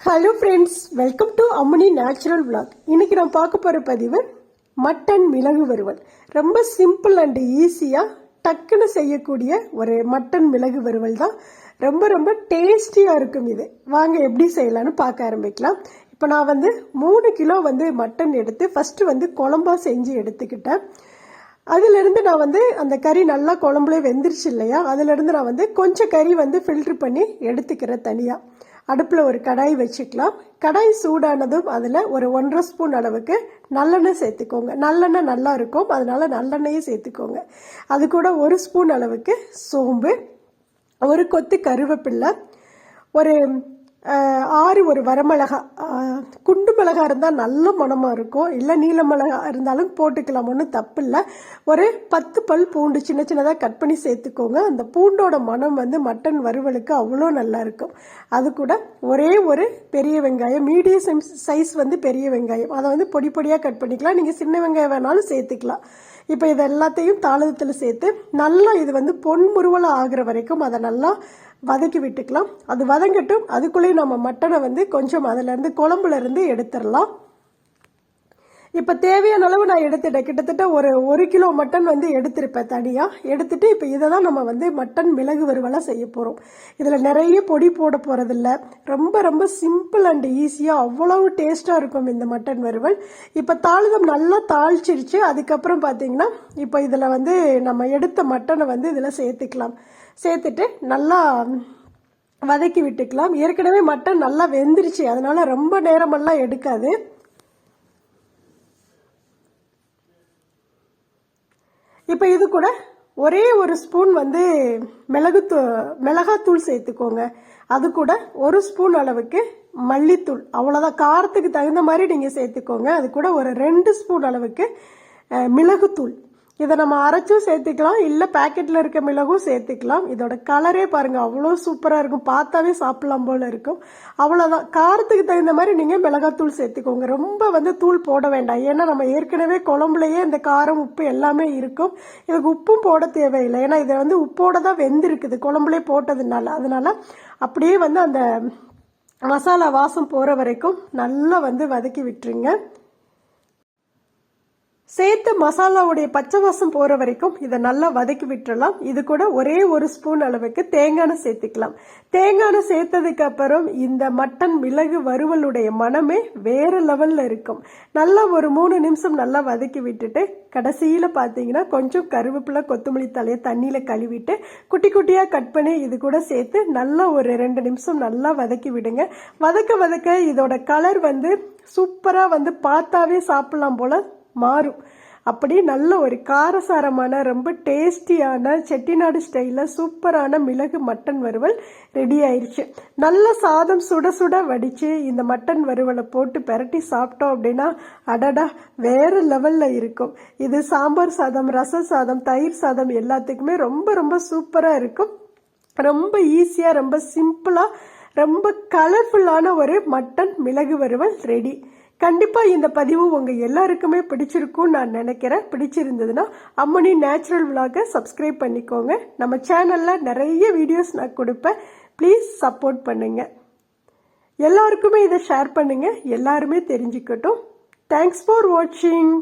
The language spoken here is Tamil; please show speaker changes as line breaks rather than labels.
Hello friends welcome to Ammani natural vlog இன்றைக்கி நான் பார்க்க போகிற பதிவு மட்டன் மிளகு வறுவல். ரொம்ப சிம்பிள் அண்டு ஈஸியாக டக்குன்னு செய்யக்கூடிய ஒரு மட்டன் மிளகு வறுவல் தான். ரொம்ப ரொம்ப டேஸ்டியாக இருக்கும் இது. வாங்க எப்படி செய்யலான்னு பார்க்க ஆரம்பிக்கலாம். இப்போ நான் வந்து மூணு கிலோ வந்து மட்டன் எடுத்து ஃபஸ்ட்டு வந்து குழம்பா செஞ்சு எடுத்துக்கிட்டேன். அதிலிருந்து நான் வந்து அந்த கறி நல்லா குழம்புல வெந்துருச்சு இல்லையா? அதிலிருந்து நான் வந்து கொஞ்சம் கறி வந்து ஃபில்ட்ரு பண்ணி எடுத்துக்கிறேன் தனியாக அடுப்பில் ஒரு கடாய் வச்சுக்கலாம். கடாய் சூடானதும் அதில் ஒரு ஒன்றரை ஸ்பூன் அளவுக்கு நல்லெண்ணெய் சேர்த்துக்கோங்க. நல்லெண்ணெய் நல்லா இருக்கும். அதனால நல்லெண்ணெயும் சேர்த்துக்கோங்க. அது கூட ஒரு ஸ்பூன் அளவுக்கு சோம்பு ஒரு கொத்து கருவேப்பில்லை ஒரு ஆறு ஒரு வரமிளகா. குண்டு மிளகா இருந்தால் நல்ல மணமாக இருக்கும். இல்லை நீல மிளகா இருந்தாலும் போட்டுக்கலாம். ஒன்றும் தப்பு இல்லை ஒரு பத்து பல் பூண்டு சின்ன சின்னதாக கட் பண்ணி சேர்த்துக்கோங்க. அந்த பூண்டோட மனம் வந்து மட்டன் வறுவலுக்கு அவ்வளோ நல்லா இருக்கும். அது கூட ஒரே ஒரு பெரிய வெங்காயம். மீடியம் சைஸ் வந்து பெரிய வெங்காயம். அதை வந்து பொடி பொடியாக கட் பண்ணிக்கலாம். நீங்கள் சின்ன வெங்காயம் வேணாலும் சேர்த்துக்கலாம். இப்போ இது எல்லாத்தையும் தாளத்தில் சேர்த்து நல்லா இது வந்து பொன்முருவலாக ஆகிற வரைக்கும் அதை நல்லா வதக்கி விட்டுக்கலாம். அது வதங்கட்டும் அதுக்குள்ளேயும் நம்ம மட்டனை வந்து கொஞ்சம் அதுலேருந்து குழம்புலேருந்து எடுத்துடலாம். இப்போ தேவையான அளவு நான் எடுத்துட்டேன். கிட்டத்தட்ட ஒரு ஒரு கிலோ மட்டன் வந்து எடுத்திருப்பேன் தனியாக எடுத்துட்டு இப்போ இதை தான் நம்ம வந்து மட்டன் மிளகு வறுவலாக செய்ய போகிறோம் இதில் நிறைய பொடி போட போகிறதில்ல ரொம்ப ரொம்ப சிம்பிள் அண்ட் ஈஸியாக அவ்வளவு டேஸ்ட்டாக இருக்கும் இந்த மட்டன் வறுவல். இப்போ தாளிதம் நல்லா தாளிச்சிருச்சு. அதுக்கப்புறம் பார்த்தீங்கன்னா இப்போ இதில் வந்து நம்ம எடுத்த மட்டனை வந்து இதில் சேர்த்துக்கலாம். சேர்த்துட்டு நல்லா வதக்கி விட்டுக்கலாம். ஏற்கனவே மட்டன் நல்லா வெந்துருச்சு. அதனால் ரொம்ப நேரமெல்லாம் எடுக்காது. இப்போ இது கூட ஒரே ஒரு ஸ்பூன் வந்து மிளகுத்தூ மிளகாத்தூள் சேர்த்துக்கோங்க. அது கூட ஒரு ஸ்பூன் அளவுக்கு மல்லித்தூள். அவ்வளோதான் காரத்துக்கு தகுந்த மாதிரி நீங்கள் சேர்த்துக்கோங்க. அது கூட ஒரு ரெண்டு ஸ்பூன் அளவுக்கு மிளகுத்தூள். இதை நம்ம அரைச்சும் சேர்த்துக்கலாம் இல்லை பேக்கெட்டில் இருக்க மிளகும் சேர்த்துக்கலாம். இதோட கலரே பாருங்கள் அவ்வளோ சூப்பராக இருக்கும். பார்த்தாவே சாப்பிடலாம் போல இருக்கும். அவ்வளோதான் காரத்துக்கு தகுந்த மாதிரி நீங்கள் மிளகாத்தூள் சேர்த்துக்கோங்க. ரொம்ப வந்து தூள் போட வேண்டாம். ஏன்னா நம்ம ஏற்கனவே குழம்புலையே இந்த காரம் உப்பு எல்லாமே இருக்கும். இதுக்கு உப்பும் போட தேவையில்லை. ஏன்னா இதை வந்து உப்போட தான் வெந்திருக்குது. குழம்புலே போட்டதுனால. அதனால் அப்படியே வந்து அந்த மசாலா வாசம் போகிற வரைக்கும் நல்லா வந்து வதக்கி விட்டுருங்க. சேர்த்து மசாலாவுடைய பச்சை வாசம் போகிற வரைக்கும் இதை நல்லா வதக்கி விட்டுறலாம். இது கூட ஒரே ஒரு ஸ்பூன் அளவுக்கு தேங்காய் சேர்த்துக்கலாம். தேங்காய் சேர்த்ததுக்கு அப்புறம் இந்த மட்டன் மிளகு வறுவலுடைய மனமே வேறு லெவலில் இருக்கும். நல்லா ஒரு மூணு நிமிஷம் நல்லா வதக்கி விட்டுட்டு கடைசியில் பார்த்தீங்கன்னா கொஞ்சம் கருவேப்பிலை கொத்தமல்லி தலையை தண்ணியில் கழுவிட்டு குட்டி குட்டியாக கட் பண்ணி இது கூட சேர்த்து நல்லா ஒரு ரெண்டு நிமிஷம் நல்லா வதக்கி விடுங்க. வதக்க வதக்க இதோட கலர் வந்து சூப்பராக வந்து பார்த்தாவே சாப்பிடலாம் போல மாறும். அப்படி நல்ல ஒரு காரசாரமான ரொம்ப டேஸ்டியான செட்டிநாடு ஸ்டைலில் சூப்பரான மிளகு மட்டன் வறுவல் ரெடி ஆயிடுச்சு நல்ல சாதம் சுட சுட வடித்து இந்த மட்டன் வறுவலை போட்டு பெரட்டி சாப்பிட்டோம் அப்படின்னா அடடா வேறு லெவலில் இருக்கும். இது சாம்பார் சாதம் ரச சாதம் தயிர் சாதம் எல்லாத்துக்குமே ரொம்ப ரொம்ப சூப்பராக இருக்கும். ரொம்ப ஈஸியாக ரொம்ப சிம்பிளாக ரொம்ப கலர்ஃபுல்லான ஒரு மட்டன் மிளகு வறுவல் ரெடி கண்டிப்பாக இந்த பதிவு உங்கள் எல்லாருக்குமே பிடிச்சிருக்கும்னு நான் நினைக்கிறேன். பிடிச்சிருந்ததுன்னா அம்மனி நேச்சுரல் விலாகை சப்ஸ்கிரைப் பண்ணிக்கோங்க. நம்ம சேனலில் நிறைய வீடியோஸ் நான் கொடுப்பேன். ப்ளீஸ் சப்போர்ட் பண்ணுங்கள் எல்லாருக்குமே இதை ஷேர் பண்ணுங்கள் எல்லாருமே தெரிஞ்சுக்கட்டும். தேங்க்ஸ் ஃபார் வாட்சிங்